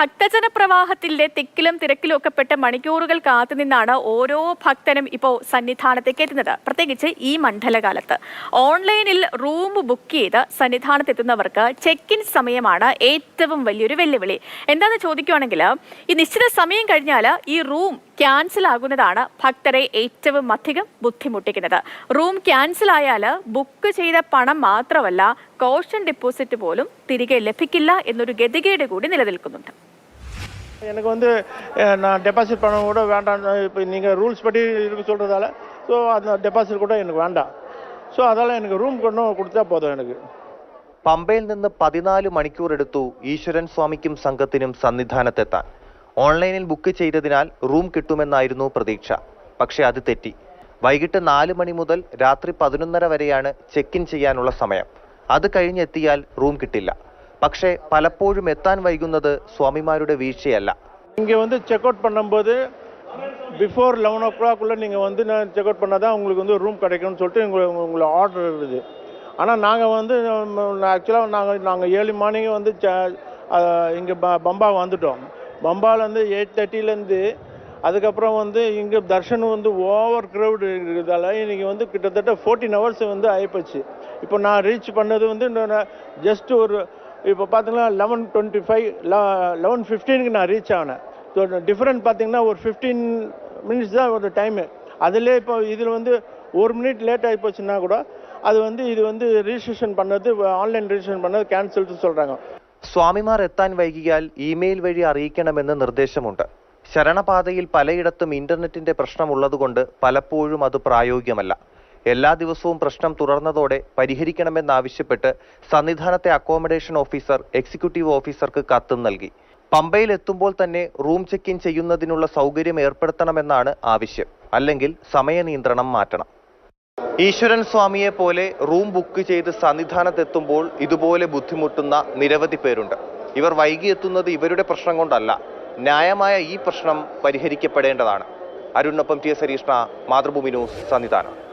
ഭക്തജന പ്രവാഹത്തിന്റെ തിക്കിലും തിരക്കിലും ഒക്കെ പെട്ട് മണിക്കൂറുകൾ കാത്തുനിന്നാണ് ഓരോ ഭക്തനും ഇപ്പോൾ സന്നിധാനത്തേക്ക് എത്തുന്നത്. പ്രത്യേകിച്ച് ഈ മണ്ഡലകാലത്ത്. ഓൺലൈനിൽ റൂം ബുക്ക് ചെയ്ത് സന്നിധാനത്തെത്തുന്നവർക്ക് ചെക്ക് ഇൻ സമയമാണ് ഏറ്റവും വലിയൊരു വെല്ലുവിളി. എന്താണെന്ന് ചോദിക്കുവാണെങ്കിൽ ഈ നിശ്ചിത സമയം കഴിഞ്ഞാൽ ഈ റൂം ക്യാൻസൽ ആകുന്നതാണ് ഭക്തരെ ഏറ്റവും അധികം ബുദ്ധിമുട്ടിക്കുന്നത്. റൂം ക്യാൻസൽ ആയാൽ ബുക്ക് ചെയ്ത പണം മാത്രമല്ല കോഷൻ ഡെപ്പോസിറ്റ് പോലും തിരികെ ലഭിക്കില്ല എന്നൊരു ഗതികേട് കൂടി നിലനിൽക്കുന്നുണ്ട്. எனக்கு வந்து அஹ், நான் டெபாசிட் பண்ண கூட வேண்டாம் இப்போ நீங்கள் ரூல்ஸ் படி இருக்கு சொல்கிறதால ஸோ அந்த டெபாசிட் கூட எனக்கு வேண்டாம் ஸோ அதால் எனக்கு ரூம் கொண்டு கொடுத்தா போதும் எனக்கு പമ്പയിൽ നിന്ന് പതിനാല് മണിക്കൂർ എടുത്തു ഈശ്വരൻ സ്വാമിക്കും സംഘത്തിനും സന്നിധാനത്തെത്താൻ ഓൺലൈനിൽ ബുക്ക് ചെയ്തതിനാൽ റൂം കിട്ടുമെന്നായിരുന്നു പ്രതീക്ഷ പക്ഷേ അത് തെറ്റി വൈകിട്ട് നാല് മണി മുതൽ രാത്രി പതിനൊന്നര വരെയാണ് ചെക്ക് ഇൻ ചെയ്യാനുള്ള സമയം അത് കഴിഞ്ഞെത്തിയാൽ റൂം കിട്ടില്ല പക്ഷേ പലപ്പോഴും എത്താൻ വൈകുന്നത് സ്വാമിമാരുടെ വീഴ്ചയല്ല இங்கே வந்து செக் அவுட் பண்ணும்போது பிஃபோர் லெவன் ஓ கிளாக்குள்ளே நீங்கள் வந்து நான் செக் அவுட் பண்ணால் தான் உங்களுக்கு வந்து ரூம் கிடைக்கும்னு சொல்லிட்டு உங்களுக்கு உங்களை ஆர்டர் இருக்குது ஆனால் நாங்கள் வந்து ஆக்சுவலாக நாங்கள் நாங்கள் ஏழு மார்னிங் வந்து இங்கே பம்பா வந்துட்டோம் பம்பாலேருந்து எயிட் தேர்ட்டிலேருந்து அதுக்கப்புறம் வந்து இங்கே தர்ஷன் வந்து ஓவர் க்ரௌடு இருக்கிறதால இன்னைக்கு வந்து கிட்டத்தட்ட ஃபோர்டீன் ஹவர்ஸ் வந்து ஆயிப்போச்சு இப்போ நான் ரீச் பண்ணது வந்து ஜஸ்ட் ஒரு இப்போ பார்த்தீங்கன்னா லெவன் டுவெண்ட்டி ஃபைவ் லெவன் ஃபிஃப்டீனுக்கு நான் ரீச் ஆனேன் ஸோ டிஃப்ரெண்ட் பார்த்தீங்கன்னா ஒரு ஃபிஃப்டீன் மினிட்ஸ் தான் ஒரு டைமு அதிலே இப்போ இதில் வந்து ஒரு மினிட் லேட் ஆகி போச்சுன்னா கூட அது வந்து இது வந்து ரிஜிஸ்ட்ரேஷன் பண்ணது ஆன்லைன் ரிஜிஸ்ட்ரேஷன் பண்ணது கேன்சல்ட்டு சொல்கிறாங்க സ്വാമിമാർ എത്താൻ വൈകിയാൽ ഇമെയിൽ വഴി അറിയിക്കണമെന്ന് നിർദ്ദേശമുണ്ട് ശരണപാതയിൽ പലയിടത്തും ഇന്റർനെറ്റിന്റെ പ്രശ്നമുള്ളതുകൊണ്ട് പലപ്പോഴും അത് പ്രായോഗികമല്ല എല്ലാ ദിവസവും പ്രശ്നം തുടർന്നതോടെ പരിഹരിക്കണമെന്നാവശ്യപ്പെട്ട് സന്നിധാനത്തെ അക്കോമഡേഷൻ ഓഫീസർ എക്സിക്യൂട്ടീവ് ഓഫീസർക്ക് കത്തും നൽകി. പമ്പയിൽ എത്തുമ്പോൾ തന്നെ റൂം ചെക്ക് ഇൻ ചെയ്യുന്നതിനുള്ള സൗകര്യം ഏർപ്പെടുത്തണമെന്നാണ് ആവശ്യം. അല്ലെങ്കിൽ സമയ നിയന്ത്രണം മാറ്റണം. ഈശ്വരൻ സ്വാമിയെ പോലെ റൂം ബുക്ക് ചെയ്ത് സന്നിധാനത്തെത്തുമ്പോൾ ഇതുപോലെ ബുദ്ധിമുട്ടുന്ന നിരവധി പേരുണ്ട്. ഇവർ വൈകി എത്തുന്നത് ഇവരുടെ പ്രശ്നം കൊണ്ടല്ല. ന്യായമായ ഈ പ്രശ്നം പരിഹരിക്കപ്പെടേണ്ടതാണ്. അരുണിനൊപ്പം ടി എസ് ഹരീഷ്ണ മാതൃഭൂമി ന്യൂസ് സന്നിധാനം.